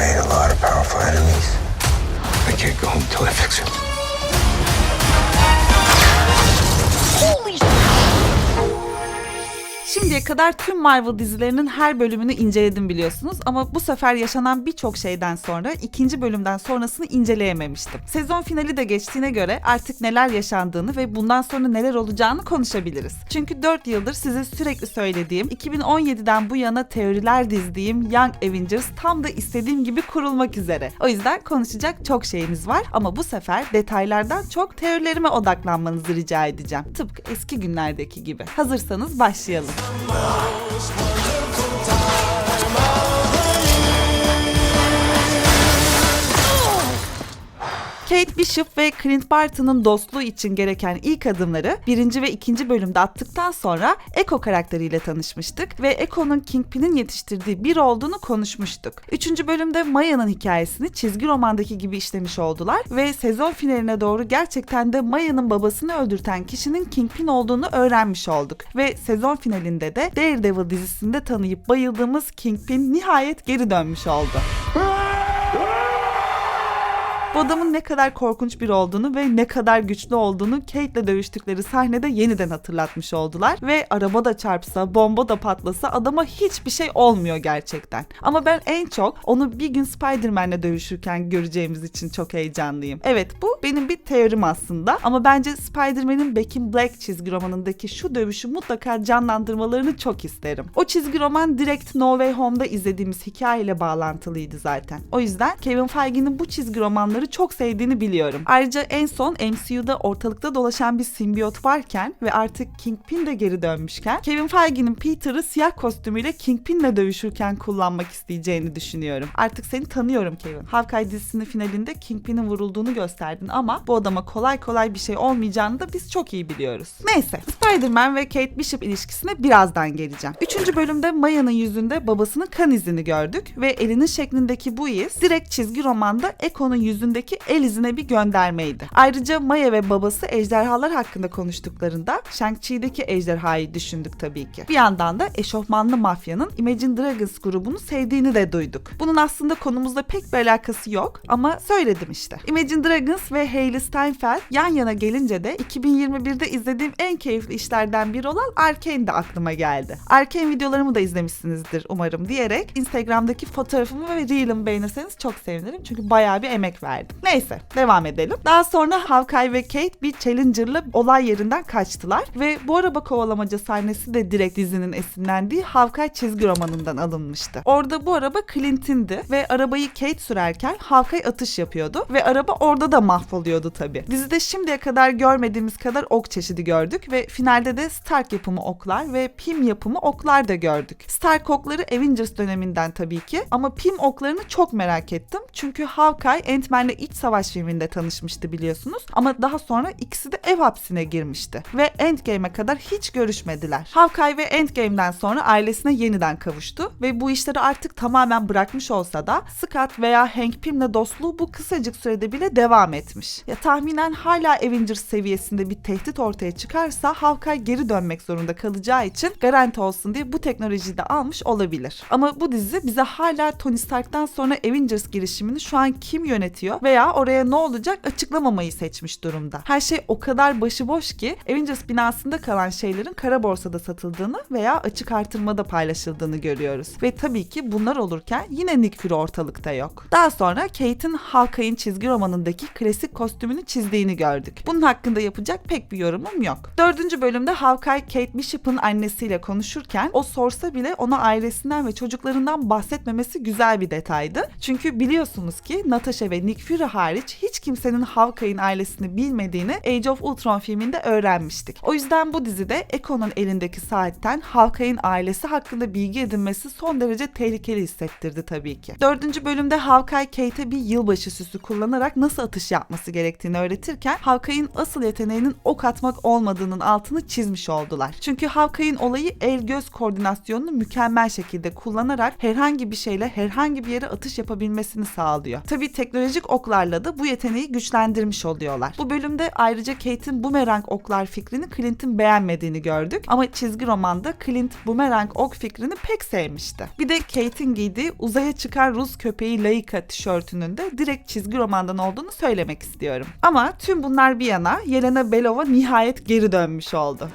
made a lot of powerful enemies. I can't go home till I fix it. Şimdiye kadar tüm Marvel dizilerinin her bölümünü inceledim biliyorsunuz ama bu sefer yaşanan birçok şeyden sonra ikinci bölümden sonrasını inceleyememiştim. Sezon finali de geçtiğine göre artık neler yaşandığını ve bundan sonra neler olacağını konuşabiliriz. Çünkü 4 yıldır size sürekli söylediğim, 2017'den bu yana teoriler dizdiğim Young Avengers tam da istediğim gibi kurulmak üzere. O yüzden konuşacak çok şeyimiz var ama bu sefer detaylardan çok teorilerime odaklanmanızı rica edeceğim. Tıpkı eski günlerdeki gibi. Hazırsanız başlayalım. The most wonderful. Kate Bishop ve Clint Barton'ın dostluğu için gereken ilk adımları birinci ve ikinci bölümde attıktan sonra Echo karakteriyle tanışmıştık ve Echo'nun Kingpin'in yetiştirdiği biri olduğunu konuşmuştuk. Üçüncü bölümde Maya'nın hikayesini çizgi romandaki gibi işlemiş oldular ve sezon finaline doğru gerçekten de Maya'nın babasını öldürten kişinin Kingpin olduğunu öğrenmiş olduk. Ve sezon finalinde de Daredevil dizisinde tanıyıp bayıldığımız Kingpin nihayet geri dönmüş oldu. Bu adamın ne kadar korkunç biri olduğunu ve ne kadar güçlü olduğunu Kate'le dövüştükleri sahnede yeniden hatırlatmış oldular. Ve araba da çarpsa, bomba da patlasa adama hiçbir şey olmuyor gerçekten. Ama ben en çok onu bir gün Spider-Man'le dövüşürken göreceğimiz için çok heyecanlıyım. Evet bu benim bir teorim aslında ama bence Spider-Man'in Back in Black çizgi romanındaki şu dövüşü mutlaka canlandırmalarını çok isterim. O çizgi roman direkt No Way Home'da izlediğimiz hikayeyle bağlantılıydı zaten. O yüzden Kevin Feige'nin bu çizgi romanları çok sevdiğini biliyorum. Ayrıca en son MCU'da ortalıkta dolaşan bir simbiyot varken ve artık Kingpin de geri dönmüşken Kevin Feige'nin Peter'ı siyah kostümüyle Kingpin'le dövüşürken kullanmak isteyeceğini düşünüyorum. Artık seni tanıyorum Kevin. Hawkeye dizisinin finalinde Kingpin'in vurulduğunu gösterdin ama bu adama kolay kolay bir şey olmayacağını da biz çok iyi biliyoruz. Neyse, Spider-Man ve Kate Bishop ilişkisine birazdan geleceğim. Üçüncü bölümde Maya'nın yüzünde babasının kan izini gördük ve elinin şeklindeki bu iz direkt çizgi romanda Echo'nun yüzündeki el izine bir göndermeydi. Ayrıca Maya ve babası ejderhalar hakkında konuştuklarında Shang-Chi'deki ejderhayı düşündük tabii ki. Bir yandan da eşofmanlı mafyanın Imagine Dragons grubunu sevdiğini de duyduk. Bunun aslında konumuzla pek bir alakası yok ama söyledim işte. Imagine Dragons ve Hailey Steinfeld yan yana gelince de 2021'de izlediğim en keyifli işlerden biri olan Arkane de aklıma geldi. Arkane videolarımı da izlemişsinizdir umarım diyerek Instagram'daki fotoğrafımı ve Reel'ımı beğenirseniz çok sevinirim çünkü bayağı bir emek verdim. Neyse devam edelim. Daha sonra Hawkeye ve Kate bir Challenger'la olay yerinden kaçtılar ve bu araba kovalamaca sahnesi de direkt dizinin esinlendiği Hawkeye çizgi romanından alınmıştı. Orada bu araba Clint'indi ve arabayı Kate sürerken Hawkeye atış yapıyordu ve araba orada da mahvoluyordu tabii. Dizide şimdiye kadar görmediğimiz kadar ok çeşidi gördük ve finalde de Stark yapımı oklar ve Pym yapımı oklar da gördük. Stark okları Avengers döneminden tabii ki ama Pym oklarını çok merak ettim. Çünkü Hawkeye Ant-Man'le iç savaş filminde tanışmıştı biliyorsunuz. Ama daha sonra ikisi de ev hapsine girmişti ve Endgame'e kadar hiç görüşmediler. Hawkeye ve Endgame'den sonra ailesine yeniden kavuştu ve bu işleri artık tamamen bırakmış olsa da Scott veya Hank Pym'le dostluğu bu kısacık sürede bile devam etmiş. Ya tahminen hala Avengers seviyesinde bir tehdit ortaya çıkarsa Hawkeye geri dönmek zorunda kalacağı için garanti olsun diye bu teknolojiyi de almış olabilir. Ama bu dizi bize hala Tony Stark'tan sonra Avengers girişimini şu an kim yönetiyor veya oraya ne olacak açıklamamayı seçmiş durumda. Her şey o kadar başıboş ki Avengers binasında kalan şeylerin kara borsada satıldığını veya açık artırmada paylaşıldığını görüyoruz. Ve tabii ki bunlar olurken yine Nick Fury ortalıkta yok. Daha sonra Kate'in Hawkeye'in çizgi romanındaki klasik kostümünü çizdiğini gördük. Bunun hakkında yapacak pek bir yorumum yok. Dördüncü bölümde Hawkeye Kate Bishop'ın annesiyle konuşurken o sorsa bile ona ailesinden ve çocuklarından bahsetmemesi güzel bir detaydı. Çünkü biliyorsunuz ki Natasha ve Nick Fury hariç hiç kimsenin Hawkeye'in ailesini bilmediğini Age of Ultron filminde öğrenmiştik. O yüzden bu dizide Echo'nun elindeki saatten Hawkeye'in ailesi hakkında bilgi edinmesi son derece tehlikeli hissettirdi tabii ki. Dördüncü bölümde Hawkeye Kate'e bir yılbaşı süsü kullanarak nasıl atış yapması gerektiğini öğretirken Hawkeye'in asıl yeteneğinin ok atmak olmadığının altını çizmiş oldular. Çünkü Hawkeye'in olayı el göz koordinasyonunu mükemmel şekilde kullanarak herhangi bir şeyle herhangi bir yere atış yapabilmesini sağlıyor. Tabii teknolojik ok oklarla da bu yeteneği güçlendirmiş oluyorlar. Bu bölümde ayrıca Kate'in bumerang oklar fikrini Clint'in beğenmediğini gördük ama çizgi romanda Clint bumerang ok fikrini pek sevmişti. Bir de Kate'in giydiği uzaya çıkan Rus köpeği Laika tişörtünün de direkt çizgi romandan olduğunu söylemek istiyorum. Ama tüm bunlar bir yana Yelena Belova nihayet geri dönmüş oldu.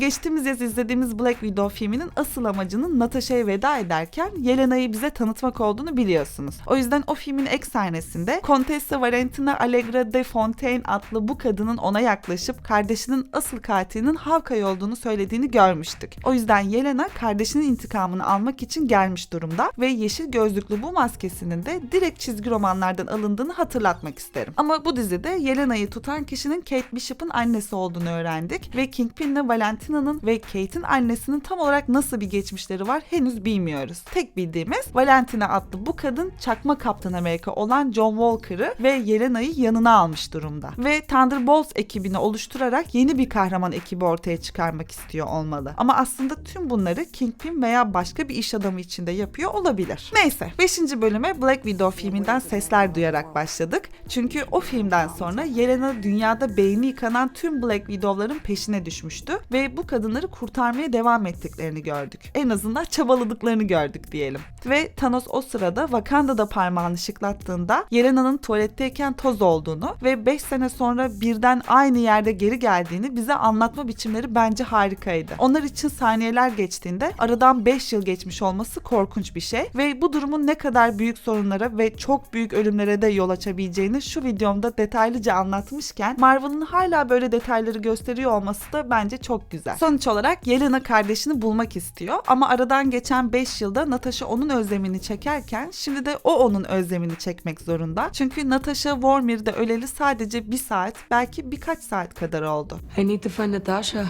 Geçtiğimiz yaz izlediğimiz Black Widow filminin asıl amacının Natasha'ya veda ederken Yelena'yı bize tanıtmak olduğunu biliyorsunuz. O yüzden o filmin ek sahnesinde Contessa Valentina Allegra de Fontaine adlı bu kadının ona yaklaşıp kardeşinin asıl katilinin Hawkeye olduğunu söylediğini görmüştük. O yüzden Yelena kardeşinin intikamını almak için gelmiş durumda ve yeşil gözlüklü bu maskesinin de direkt çizgi romanlardan alındığını hatırlatmak isterim. Ama bu dizide Yelena'yı tutan kişinin Kate Bishop'ın annesi olduğunu öğrendik ve Kingpin'le Valentina'nın ve Kate'in annesinin tam olarak nasıl bir geçmişleri var henüz bilmiyoruz. Tek bildiğimiz Valentina adlı bu kadın çakma Kaptan Amerika olan John Walker'ı ve Yelena'yı yanına almış durumda. Ve Thunderbolts ekibini oluşturarak yeni bir kahraman ekibi ortaya çıkarmak istiyor olmalı. Ama aslında tüm bunları Kingpin veya başka bir iş adamı için de yapıyor olabilir. Neyse 5. bölüme Black Widow filminden sesler duyarak başladık. Çünkü o filmden sonra Yelena dünyada beyni yıkanan tüm Black Widow'ların peşine düşmüştü ve bu kadınları kurtarmaya devam ettiklerini gördük. En azından çabaladıklarını gördük diyelim. Ve Thanos o sırada Wakanda'da parmağını şıklattığında Yelena'nın tuvaletteyken toz olduğunu ve 5 sene sonra birden aynı yerde geri geldiğini bize anlatma biçimleri bence harikaydı. Onlar için saniyeler geçtiğinde aradan 5 yıl geçmiş olması korkunç bir şey ve bu durumun ne kadar büyük sorunlara ve çok büyük ölümlere de yol açabileceğini şu videomda detaylıca anlatmışken Marvel'ın hala böyle detayları gösteriyor olması da bence çok güzel. Sonuç olarak Yelena kardeşini bulmak istiyor ama aradan geçen 5 yılda Natasha onun özlemini çekerken şimdi de o onun özlemini çekmek zorunda. Çünkü Natasha Vormir'de öleli sadece bir saat belki birkaç saat kadar oldu. I need to find Natasha.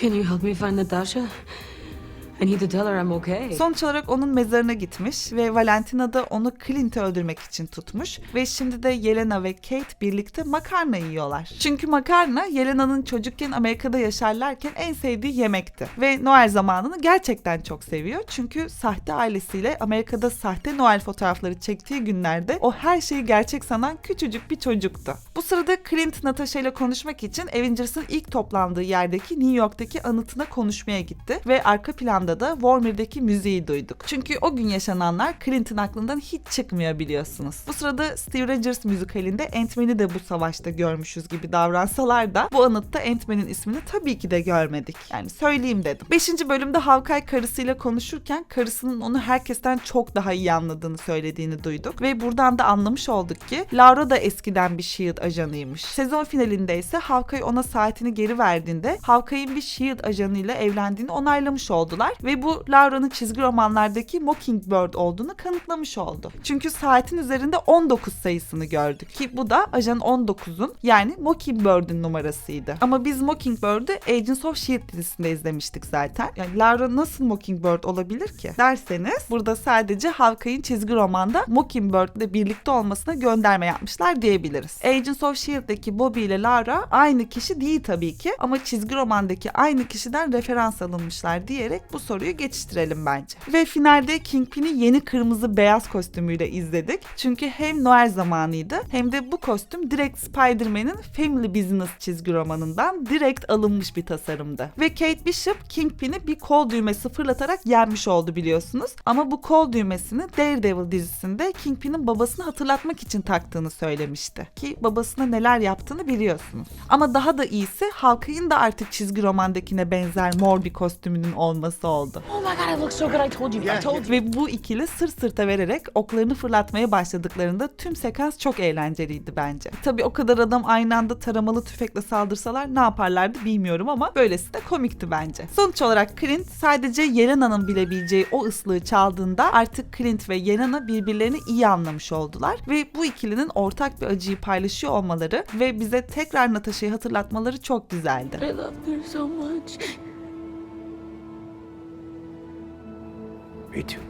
Can you help me find Natasha? I need to tell her I'm okay. Sonuç olarak onun mezarına gitmiş ve Valentina da onu Clint'i öldürmek için tutmuş ve şimdi de Yelena ve Kate birlikte makarna yiyorlar. Çünkü makarna Yelena'nın çocukken Amerika'da yaşarlarken en sevdiği yemekti ve Noel zamanını gerçekten çok seviyor. Çünkü sahte ailesiyle Amerika'da sahte Noel fotoğrafları çektiği günlerde o her şeyi gerçek sanan küçücük bir çocuktu. Bu sırada Clint Natasha ile konuşmak için Avengers'ın ilk toplandığı yerdeki New York'taki anıtına konuşmaya gitti ve arka planda da Warmir'deki müziği duyduk. Çünkü o gün yaşananlar Clint'in aklından hiç çıkmıyor biliyorsunuz. Bu sırada Steve Rogers müzikalinde Ant-Man'i de bu savaşta görmüşüz gibi davransalar da bu anıtta Ant-Man'in ismini tabii ki de görmedik. Yani söyleyeyim dedim. 5. bölümde Hawkeye karısıyla konuşurken karısının onu herkesten çok daha iyi anladığını söylediğini duyduk ve buradan da anlamış olduk ki Laura da eskiden bir SHIELD ajanıymış. Sezon finalinde ise Hawkeye ona saatini geri verdiğinde Hawkeye'in bir SHIELD ajanıyla evlendiğini onaylamış oldular ve bu Laura'nın çizgi romanlardaki Mockingbird olduğunu kanıtlamış oldu. Çünkü saatin üzerinde 19 sayısını gördük ki bu da ajan 19'un yani Mockingbird'ün numarasıydı. Ama biz Mockingbird'ü Agents of S.H.I.E.L.D. dizisinde izlemiştik zaten. Yani Laura nasıl Mockingbird olabilir ki derseniz burada sadece Hawkeye'in çizgi romanda Mockingbird ile birlikte olmasına gönderme yapmışlar diyebiliriz. Agents of S.H.I.E.L.D'deki Bobby ile Lara aynı kişi değil tabii ki ama çizgi romandaki aynı kişiden referans alınmışlar diyerek bu soruyu geçiştirelim bence. Ve finalde Kingpin'i yeni kırmızı beyaz kostümüyle izledik. Çünkü hem Noel zamanıydı hem de bu kostüm direkt Spider-Man'in Family Business çizgi romanından direkt alınmış bir tasarımdı. Ve Kate Bishop Kingpin'i bir kol düğmesi fırlatarak yenmiş oldu biliyorsunuz. Ama bu kol düğmesini Daredevil dizisinde Kingpin'in babasını hatırlatmak için taktığını söylemişti. Ki babasına neler yaptığını biliyorsunuz. Ama daha da iyisi Hawkeye'in de artık çizgi romandakine benzer mor bir kostümünün olması oldu. Oh my god, it looks so good. I told you. I told you. Ve bu ikili sırt sırta vererek oklarını fırlatmaya başladıklarında tüm sekans çok eğlenceliydi bence. Tabii o kadar adam aynı anda taramalı tüfekle saldırsalar ne yaparlardı bilmiyorum ama böylesi de komikti bence. Sonuç olarak Clint sadece Yelena'nın bilebileceği o ıslığı çaldığında artık Clint ve Yelena birbirlerini iyi anlamış oldular ve bu ikilinin ortak bir acıyı paylaşıyor olmaları ve bize tekrar Natasha'yı hatırlatmaları çok güzeldi. I love her so much. Too.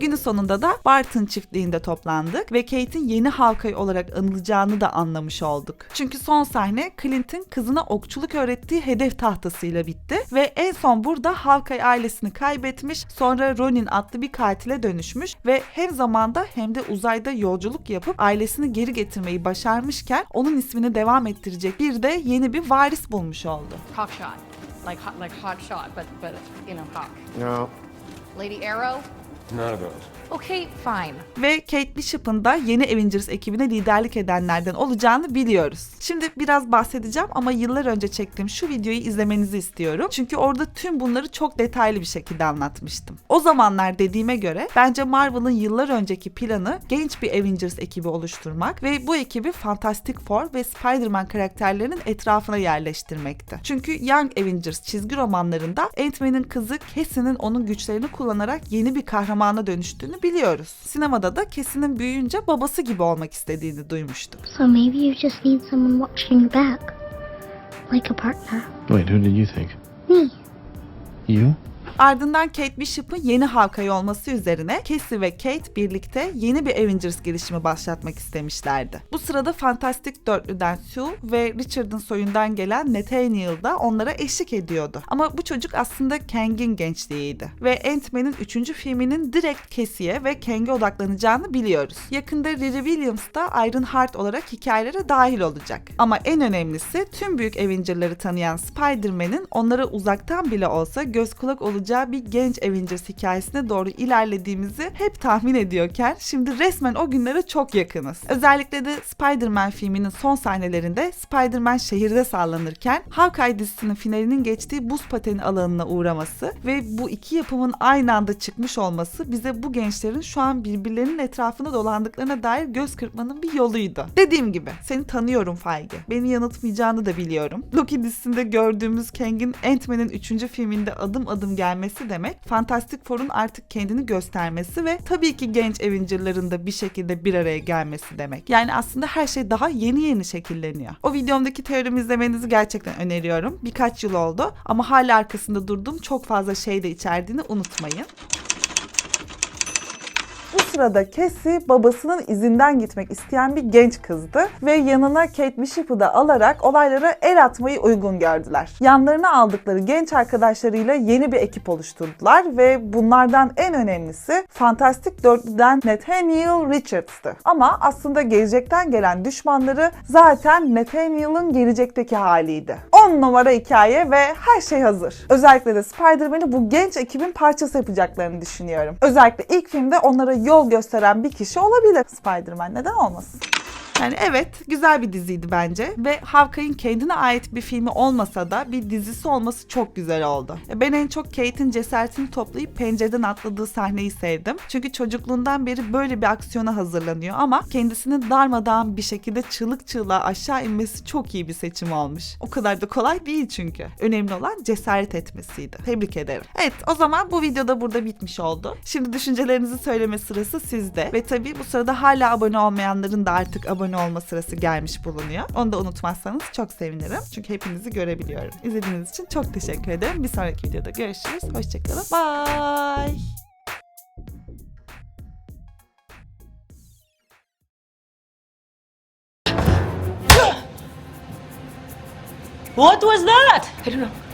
Günün sonunda da Barton çiftliğinde toplandık ve Kate'in yeni Hawkeye olarak anılacağını da anlamış olduk. Çünkü son sahne Clint'in kızına okçuluk öğrettiği hedef tahtasıyla bitti ve en son burada Hawkeye ailesini kaybetmiş, sonra Ronin adlı bir katile dönüşmüş ve hem zamanda hem de uzayda yolculuk yapıp ailesini geri getirmeyi başarmışken onun ismini devam ettirecek bir de yeni bir varis bulmuş oldu. Like hot, like hot shot, but but you know hawk. No, Lady Arrow. None of those. Okay, fine. ve Kate Bishop'ın da yeni Avengers ekibine liderlik edenlerden olacağını biliyoruz. Şimdi biraz bahsedeceğim ama yıllar önce çektiğim şu videoyu izlemenizi istiyorum. Çünkü orada tüm bunları çok detaylı bir şekilde anlatmıştım. O zamanlar dediğime göre bence Marvel'ın yıllar önceki planı genç bir Avengers ekibi oluşturmak ve bu ekibi Fantastic Four ve Spider-Man karakterlerinin etrafına yerleştirmekti. Çünkü Young Avengers çizgi romanlarında Ant-Man'in kızı Cassie'nin onun güçlerini kullanarak yeni bir kahramana dönüştüğünü biliyoruz. Sinemada da Cassie'nin büyüyünce babası gibi olmak istediğini duymuştuk. So maybe you just need someone watching your back. Like a partner. Wait, who did you think? Me. You? Ardından Kate Bishop'ın yeni Hawkeye olması üzerine Cassie ve Kate birlikte yeni bir Avengers girişimi başlatmak istemişlerdi. Bu sırada Fantastic Dörtlü'den Sue ve Richard'ın soyundan gelen Nathaniel da onlara eşlik ediyordu. Ama bu çocuk aslında Kang'in gençliğiydi. Ve Ant-Man'in 3. filminin direkt Cassie'ye ve Kang'e odaklanacağını biliyoruz. Yakında Riri Williams da Iron Heart olarak hikayelere dahil olacak. Ama en önemlisi tüm büyük Avenger'ları tanıyan Spider-Man'in onlara uzaktan bile olsa göz kulak olacağı bir genç Avengers hikayesine doğru ilerlediğimizi hep tahmin ediyorken şimdi resmen o günlere çok yakınız. Özellikle de Spider-Man filminin son sahnelerinde Spider-Man şehirde sallanırken Hawkeye dizisinin finalinin geçtiği buz pateni alanına uğraması ve bu iki yapımın aynı anda çıkmış olması bize bu gençlerin şu an birbirlerinin etrafında dolandıklarına dair göz kırpmanın bir yoluydu. Dediğim gibi seni tanıyorum Feige. Beni yanıltmayacağını da biliyorum. Loki dizisinde gördüğümüz Kang'in Ant-Man'in 3. filminde adım adım gelmesi demek Fantastic Four'un artık kendini göstermesi ve tabii ki genç Avenger'ların da bir şekilde bir araya gelmesi demek. Yani aslında her şey daha yeni yeni şekilleniyor. O videomdaki teorimi izlemenizi gerçekten öneriyorum. Birkaç yıl oldu ama hala arkasında durduğum çok fazla şey de içerdiğini unutmayın. Sırada Cassie babasının izinden gitmek isteyen bir genç kızdı ve yanına Kate Bishop'ı da alarak olaylara el atmayı uygun gördüler. Yanlarına aldıkları genç arkadaşlarıyla yeni bir ekip oluşturdular ve bunlardan en önemlisi Fantastic Dörtlü'den Nathaniel Richards'tı. Ama aslında gelecekten gelen düşmanları zaten Nathaniel'ın gelecekteki haliydi. 10 numara hikaye ve her şey hazır. Özellikle de Spider-Man'i bu genç ekibin parçası yapacaklarını düşünüyorum. Özellikle ilk filmde onlara yol gösteren bir kişi olabilir Spider-Man. Neden olmasın? Yani evet güzel bir diziydi bence ve Hawkeye'in kendine ait bir filmi olmasa da bir dizisi olması çok güzel oldu. Ben en çok Kate'in cesaretini toplayıp pencereden atladığı sahneyi sevdim. Çünkü çocukluğundan beri böyle bir aksiyona hazırlanıyor ama kendisinin darmadağın bir şekilde çığlık çığlığa aşağı inmesi çok iyi bir seçim olmuş. O kadar da kolay değil çünkü. Önemli olan cesaret etmesiydi. Tebrik ederim. Evet o zaman bu videoda burada bitmiş oldu. Şimdi düşüncelerinizi söyleme sırası sizde. Ve tabii bu sırada hala abone olmayanların da artık abone olma sırası gelmiş bulunuyor. Onu da unutmazsanız çok sevinirim. Çünkü hepinizi görebiliyorum. İzlediğiniz için çok teşekkür ederim. Bir sonraki videoda görüşürüz. Hoşçakalın. Bye. What was that? I don't know.